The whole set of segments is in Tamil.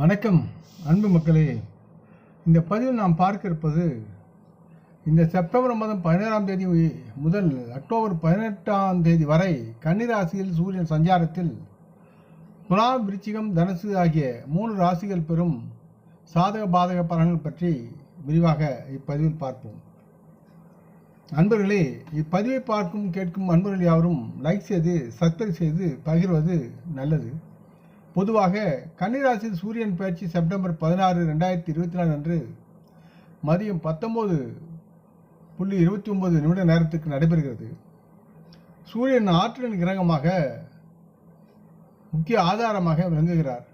வணக்கம் அன்பு மக்களே. இந்த பதிவில் நாம் பார்க்க இருப்பது இந்த செப்டம்பர் மாதம் பதினேழாம் தேதி முதல் அக்டோபர் பதினெட்டாம் தேதி வரை கன்னிராசியில் சூரியன் சஞ்சாரத்தில் துலாம் விருச்சிகம் தனுசு ஆகிய மூணு ராசிகள் பெறும் சாதக பாதக பலன்கள் பற்றி விரிவாக இப்பதிவில் பார்ப்போம். அன்பர்களே இப்பதிவை பார்க்கும் கேட்கும் அன்பர்கள் யாவரும் லைக் செய்து சப்ஸ்கிரைப் செய்து பகிர்வது நல்லது. பொதுவாக கன்னிராசியில் சூரியன் பயிற்சி செப்டம்பர் பதினாறு ரெண்டாயிரத்தி இருபத்தி நாலு அன்று மதியம் பத்தொம்போது புள்ளி இருபத்தி ஒன்பது நிமிட நேரத்துக்கு நடைபெறுகிறது. சூரியன் ஆற்றலின் கிரகமாக முக்கிய ஆதாரமாக விளங்குகிறார்.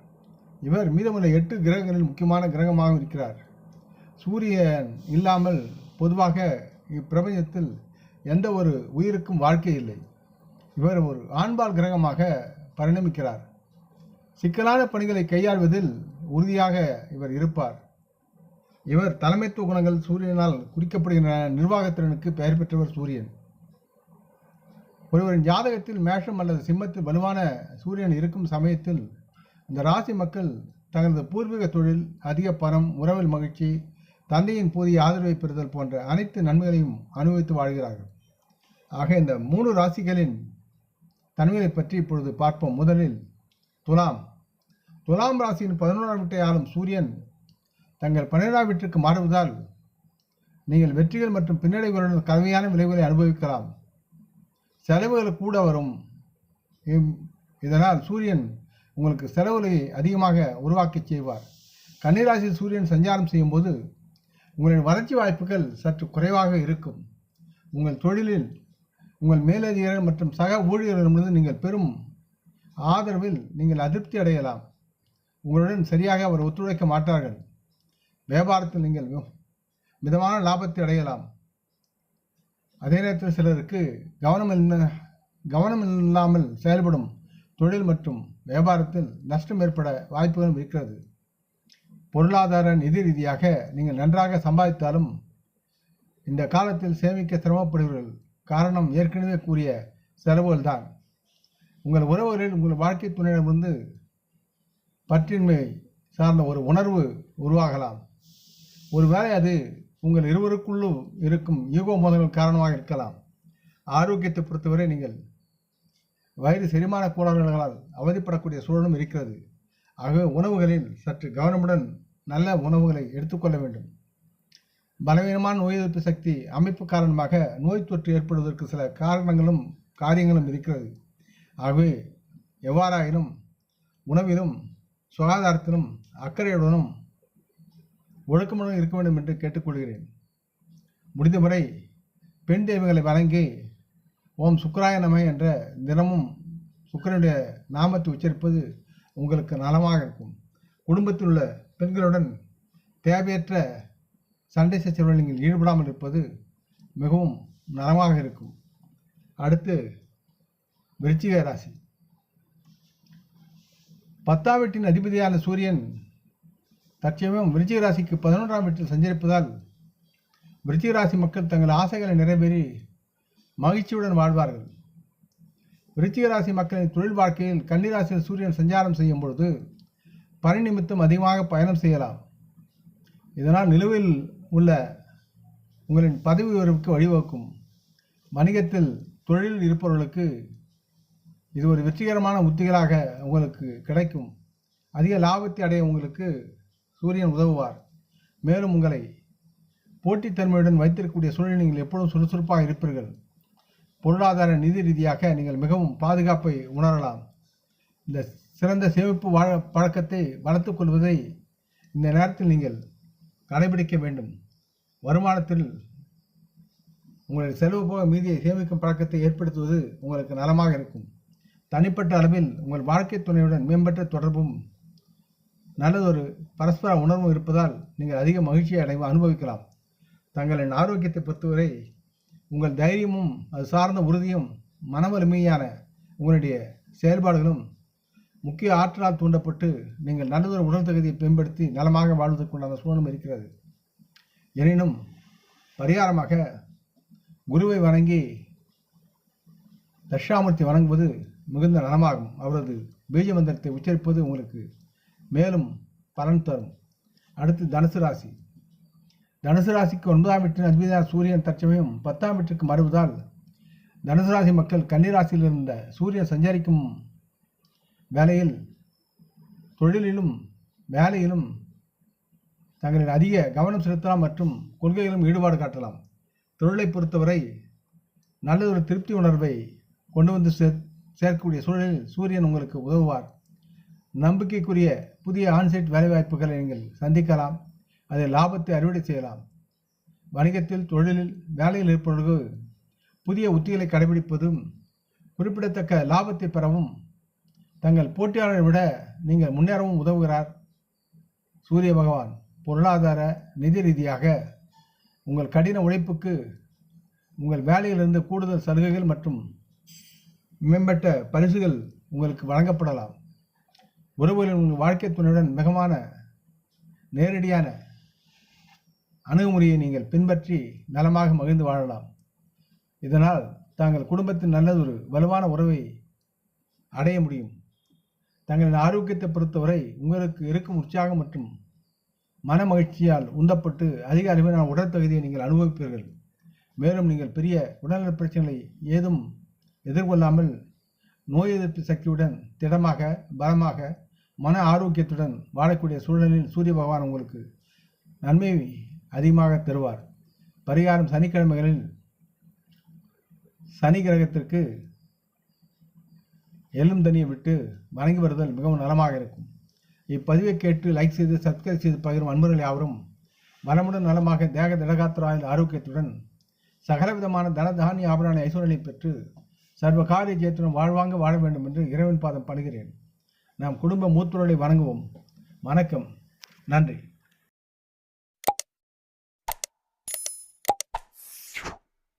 இவர் மீதமுள்ள எட்டு கிரகங்களில் முக்கியமான கிரகமாக இருக்கிறார். சூரியன் இல்லாமல் பொதுவாக இப்பிரபஞ்சத்தில் எந்த ஒரு உயிருக்கும் வாழ்க்கை இல்லை. இவர் ஒரு ஆண்பால் கிரகமாக பரிணமிக்கிறார். சிக்கலான பணிகளை கையாள்வதில் உறுதியாக இவர் இருப்பார். இவர் தலைமைத்துவ குணங்கள் சூரியனால் குறிக்கப்படுகின்ற நிர்வாகத்திறனுக்கு பெயர் பெற்றவர் சூரியன். ஒருவரின் ஜாதகத்தில் மேஷம் அல்லது சிம்மத்தில் வலுவான சூரியன் இருக்கும் சமயத்தில் இந்த ராசி மக்கள் தங்களது பூர்வீக தொழில் அதிக பணம் உறவில் மகிழ்ச்சி தந்தையின் போதிய ஆதரவை பெறுதல் போன்ற அனைத்து நன்மைகளையும் அனுபவித்து வாழ்கிறார்கள். ஆக இந்த மூணு ராசிகளின் தன்மைகளை பற்றி இப்பொழுது பார்ப்போம். முதலில் துலாம். துலாம் ராசியின் பதினோராம் வீட்டை ஆளும் சூரியன் தங்கள் பன்னிரெண்டாம் வீட்டிற்கு மாறுவதால் நீங்கள் வெற்றிகள் மற்றும் பின்னடைவுகளுடன் கடுமையான விளைவுகளை அனுபவிக்கலாம். செலவுகள் கூட வரும். இதனால் சூரியன் உங்களுக்கு செலவுகளை அதிகமாக உருவாக்கி செய்வார். கன்னிராசியில் சூரியன் சஞ்சாரம் செய்யும்போது உங்களின் வளர்ச்சி வாய்ப்புகள் சற்று குறைவாக இருக்கும். உங்கள் தொழிலில் உங்கள் மேலதிகாரிகள் மற்றும் சக ஊழியர்களிடமிருந்து நீங்கள் பெறும் ஆதரவில் நீங்கள் அதிருப்தி அடையலாம். உங்களுடன் சரியாக அவர் ஒத்துழைக்க மாட்டார்கள். வியாபாரத்தில் நீங்கள் மிதமான லாபத்தை அடையலாம். அதே நேரத்தில் சிலருக்கு கவனம் கவனம் இல்லாமல் செயல்படும் தொழில் மற்றும் வியாபாரத்தில் நஷ்டம் ஏற்பட வாய்ப்புகளும் இருக்கிறது. பொருளாதார நிதி ரீதியாக நீங்கள் நன்றாக சம்பாதித்தாலும் இந்த காலத்தில் சேமிக்க சிரமப்படுகிறீர்கள் காரணம் ஏற்கனவே கூறிய செலவுகள் தான் உங்கள் உறவுகளில் உங்கள் வாழ்க்கை துணையிடமிருந்து பற்றின்மை சார்ந்த ஒரு உணர்வு உருவாகலாம். ஒருவேளை அது உங்கள் இருவருக்குள்ளும் இருக்கும் ஈகோ மோதல்கள் காரணமாக இருக்கலாம். ஆரோக்கியத்தை பொறுத்தவரை நீங்கள் வயிறு செரிமான கோளாறுகளால் அவதிப்படக்கூடிய சூழலும் இருக்கிறது. ஆகவே உணவுகளில் சற்று கவனமுடன் நல்ல உணவுகளை எடுத்துக்கொள்ள வேண்டும். பலவீனமான நோய் எதிர்ப்பு சக்தி அமைப்பு காரணமாக நோய் தொற்று ஏற்படுவதற்கு சில காரணங்களும் காரியங்களும் இருக்கிறது. ஆகவே எவ்வாறாயினும் உணவிலும் சுகாதாரத்திலும் அக்கறையுடனும் ஒழுக்கமுடன் இருக்க வேண்டும் என்று கேட்டுக்கொள்கிறேன். முடிந்தவரை பெண் தெய்வங்களை வணங்கி ஓம் சுக்கராய நம என்ற தினமும் சுக்கிரனுடைய நாமத்தை உச்சரிப்பது உங்களுக்கு நலமாக இருக்கும். குடும்பத்தில் உள்ள பெண்களுடன் தேவையற்ற சண்டை சச்சரவுகளில் நீங்கள் ஈடுபடாமல் இருப்பது மிகவும் நலமாக இருக்கும். அடுத்து விருச்சிக ராசி. பத்தாம் வீட்டின் அதிபதியான சூரியன் தற்சமயம் விருச்சிக ராசிக்கு பதினொன்றாம் வீட்டில் சஞ்சரிப்பதால் விருச்சிக ராசி மக்கள் தங்கள் ஆசைகளை நிறைவேறி மகிழ்ச்சியுடன் வாழ்வார்கள். விருச்சிக ராசி மக்களின் தொழில் வாழ்க்கையில் கன்னிராசியில் சூரியன் சஞ்சாரம் செய்யும் பொழுது பணி நிமித்தம் அதிகமாக பயணம் செய்யலாம். இதனால் நிலுவையில் உள்ள உங்களின் பதவி உயர்வுக்கு வழிவகுக்கும். வணிகத்தில் தொழிலில் இருப்பவர்களுக்கு இது ஒரு வெற்றிகரமான உத்திகளாக உங்களுக்கு கிடைக்கும். அதிக லாபத்தை அடைய உங்களுக்கு சூரியன் உதவுவார். மேலும் உங்களை போட்டித்தன்மையுடன் வைத்திருக்கக்கூடிய சூழலில் நீங்கள் எப்பொழுதும் சுறுசுறுப்பாக இருப்பீர்கள். பொருளாதார நிதி ரீதியாக நீங்கள் மிகவும் பாதுகாப்பை உணரலாம். இந்த சிறந்த சேமிப்பு வாழ பழக்கத்தை வளர்த்து கொள்வதை இந்த நேரத்தில் நீங்கள் கடைபிடிக்க வேண்டும். வருமானத்தில் உங்களுடைய செலவு போக மீதியை சேமிக்கும் பழக்கத்தை ஏற்படுத்துவது உங்களுக்கு நலமாக இருக்கும். தனிப்பட்ட அளவில் உங்கள் வாழ்க்கை துணையுடன் மேம்பட்ட தொடர்பும் நல்லதொரு பரஸ்பர உணர்வும் இருப்பதால் நீங்கள் அதிக மகிழ்ச்சியை அடை அனுபவிக்கலாம். தங்களின் ஆரோக்கியத்தை பொறுத்தவரை உங்கள் தைரியமும் அது சார்ந்த உறுதியும் மன வலிமையான உங்களுடைய செயல்பாடுகளும் முக்கிய ஆற்றலால் தூண்டப்பட்டு நீங்கள் நல்லதொரு உடல் தகுதியை மேம்படுத்தி நலமாக வாழ்வதற்குண்டான சூழலும் இருக்கிறது. எனினும் பரிகாரமாக குருவை வணங்கி தட்சாமூர்த்தி வணங்குவது மிகுந்த நலமாகும். அவரது பீஜ மந்திரத்தை உச்சரிப்பது உங்களுக்கு மேலும் பலன் தரும். அடுத்து தனுசு ராசி. தனுசு ராசிக்கு ஒன்பதாம் வீட்டின் அதிபதியான சூரியன் தற்சமயம் பத்தாம் வீட்டுக்கு மறுவதால் தனுசு ராசி மக்கள் கன்னிராசியில் இருந்த சூரியன் சஞ்சரிக்கும் வேலையில் தொழிலிலும் வேலையிலும் தங்களின் அதிக கவனம் செலுத்தலாம் மற்றும் கொள்கைகளிலும் ஈடுபாடு காட்டலாம். தொழிலை பொறுத்தவரை நல்லதொரு திருப்தி உணர்வை கொண்டு வந்து சேர் சேர்க்கக்கூடிய சூழலில் சூரியன் உங்களுக்கு உதவுவார். நம்பிக்கைக்குரிய புதிய ஆன்சைட் வேலைவாய்ப்புகளை நீங்கள் சந்திக்கலாம். அதை லாபத்தை அறுவடை செய்யலாம். வணிகத்தில் தொழிலில் வேலையில் இருப்பவர்கள் புதிய உத்திகளை கடைபிடிப்பதும் குறிப்பிடத்தக்க லாபத்தை பெறவும் தங்கள் போட்டியாளரை விட நீங்கள் முன்னேறவும் உதவுகிறார். சூரிய பகவான் பொருளாதார நிதி ரீதியாக உங்கள் கடின உழைப்புக்கு உங்கள் வேலையிலிருந்து கூடுதல் சலுகைகள் மற்றும் மேம்பட்ட பரிசுகள் உங்களுக்கு வழங்கப்படலாம். உறவுகளின் உங்கள் வாழ்க்கை துணையுடன் மிகமான நேரடியான அணுகுமுறையை நீங்கள் பின்பற்றி நலமாக மகிழ்ந்து வாழலாம். இதனால் தாங்கள் குடும்பத்தின் நல்லதொரு வலுவான உறவை அடைய முடியும். தங்களின் ஆரோக்கியத்தை பொறுத்தவரை உங்களுக்கு இருக்கும் உற்சாகம் மற்றும் மன மகிழ்ச்சியால் உந்தப்பட்டு அதிக அளவிலான உடல் தகுதியை நீங்கள் அனுபவிப்பீர்கள். மேலும் நீங்கள் பெரிய உடல்நல பிரச்சனைகளை ஏதும் எதிர்கொள்ளாமல் நோய் எதிர்ப்பு சக்தியுடன் திடமாக பலமாக மன ஆரோக்கியத்துடன் வாழக்கூடிய சூழலில் சூரிய பகவான் உங்களுக்கு நன்மை அதிகமாக தருவார். பரிகாரம் சனிக்கிழமைகளில் சனி கிரகத்திற்கு எள்ளும் தண்ணியை விட்டு வணங்கி வருதல் மிகவும் நலமாக இருக்கும். இப்பதிவை கேட்டு லைக் செய்து சப்ஸ்கிரைப் செய்து பகிரும் அன்பர்கள் யாவரும் வளமுடன் நலமாக தேக திடகாத்திராயில் ஆரோக்கியத்துடன் சகலவிதமான தன தானிய ஆபரண ஐஸ்வரனை பெற்று சர்வ காரிய ஜெயத்துடன் வாழ்வாங்க வாழ வேண்டும் என்று இறைவன் பாதம் பணிகிறேன். நாம் குடும்ப மூத்தோரை வணங்குவோம். வணக்கம். நன்றி.